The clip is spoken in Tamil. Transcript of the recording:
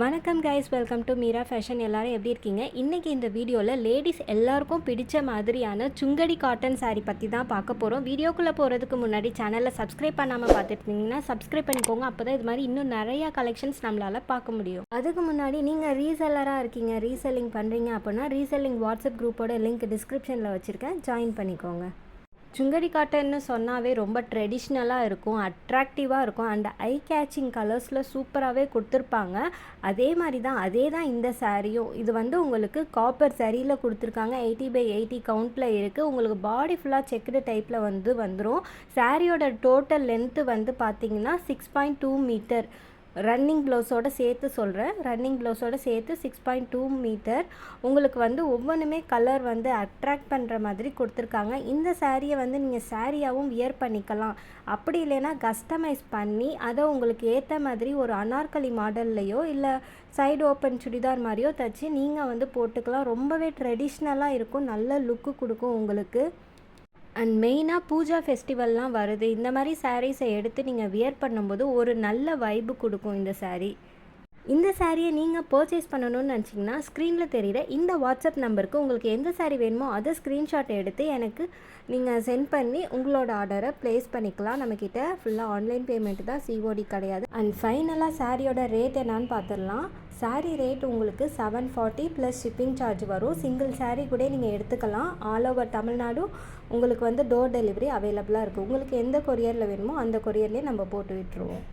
வணக்கம் guys welcome to Meera fashion எல்லாரும் எப்படி இருக்கீங்க? இன்றைக்கி இந்த வீடியோவில் லேடிஸ் எல்லாருக்கும் பிடிச்ச மாதிரியான சுங்கடி காட்டன் சாரீ பற்றி தான் பார்க்க போகிறோம் வீடியோக்குள்ளே போகிறதுக்கு முன்னாடி சேனலில் சப்ஸ்கிரைப் பண்ணாமல் பார்த்துருந்தீங்கன்னா சப்ஸ்கிரைப் பண்ணிக்கோங்க. அப்போ தான் இது மாதிரி இன்னும் நிறையா கலெக்ஷன்ஸ் நம்மளால் பார்க்க முடியும். அதுக்கு முன்னாடி நீங்கள் ரீசெல்லராக இருக்கீங்க ரீசெல்லிங் பண்ணுறீங்க அப்படின்னா ரீசெல்லிங் வாட்ஸ்அப் குரூப்போட லிங்க் டிஸ்கிரிப்ஷனில் வச்சுருக்கேன். ஜாயின் பண்ணிக்கோங்க. சுங்கடி காட்டன்னு சொன்னாவே ரொம்ப ட்ரெடிஷ்னலாக இருக்கும் அட்ராக்டிவாக இருக்கும். அண்ட் ஐ கேச்சிங் கலர்ஸில் சூப்பராகவே கொடுத்துருப்பாங்க. அதே மாதிரி தான் அதே தான் இந்த சாரியும். இது வந்து உங்களுக்கு காப்பர் சரியில் கொடுத்துருக்காங்க. எயிட்டி பை எயிட்டி கவுண்ட்டில் இருக்குது உங்களுக்கு பாடி ஃபுல்லாக செக்குடு டைப்பில் வந்து வந்துடும் சாரியோட டோட்டல் லென்த்து வந்து பார்த்தீங்கன்னா six point two metre running ப்ளவுஸோட சேர்த்து சொல்கிறேன் ரன்னிங் ப்ளவுஸோட சேர்த்து சிக்ஸ் பாயிண்ட் டூ மீட்டர் உங்களுக்கு வந்து ஒவ்வொன்றுமே கலர் வந்து அட்ராக்ட் பண்ணுற மாதிரி கொடுத்துருக்காங்க. இந்த சாரியை வந்து நீங்கள் சாரியாகவும் வியர் பண்ணிக்கலாம். அப்படி இல்லைன்னா கஸ்டமைஸ் பண்ணி அதை உங்களுக்கு ஏற்ற மாதிரி ஒரு அனார்கலி மாடல்லையோ இல்லை சைடு ஓப்பன் சுடிதார் மாதிரியோ தச்சு நீங்கள் வந்து போட்டுக்கலாம். ரொம்பவே ட்ரெடிஷ்னலாக இருக்கும். நல்ல லுக்கு கொடுக்கும் உங்களுக்கு. அண்ட் மெயினாக பூஜா ஃபெஸ்டிவல்லாம் வருது. இந்த மாதிரி சாரீஸை எடுத்து நீங்கள் வியர் பண்ணும்போது ஒரு நல்ல வைப்பு கொடுக்கும் இந்த சாரீ இந்த சாரியை நீங்கள் பர்ச்சேஸ் பண்ணணும்னு நினச்சிங்கன்னா ஸ்க்ரீனில் தெரிகிற இந்த வாட்ஸ்அப் நம்பருக்கு உங்களுக்கு எந்த சாரீ வேணுமோ அதை ஸ்க்ரீன்ஷாட் எடுத்து எனக்கு நீங்கள் சென்ட் பண்ணி உங்களோட ஆர்டரை ப்ளேஸ் பண்ணிக்கலாம். நம்மக்கிட்ட ஃபுல்லாக ஆன்லைன் பேமெண்ட் தான் சிஓடி கிடையாது. அண்ட் ஃபைனலாக சாரியோட ரேட் என்னான்னு பார்த்துடலாம் saree ரேட் உங்களுக்கு seven forty plus shipping charge வரும். சிங்கிள் saree கூட நீங்கள் எடுத்துக்கலாம். ஆல் ஓவர் தமிழ்நாடு உங்களுக்கு வந்து டோர் டெலிவரி அவைலபிளாக இருக்குது உங்களுக்கு எந்த கொரியரில் வேணுமோ அந்த கொரியர்லேயே நம்ம போட்டு விட்டுருவோம்.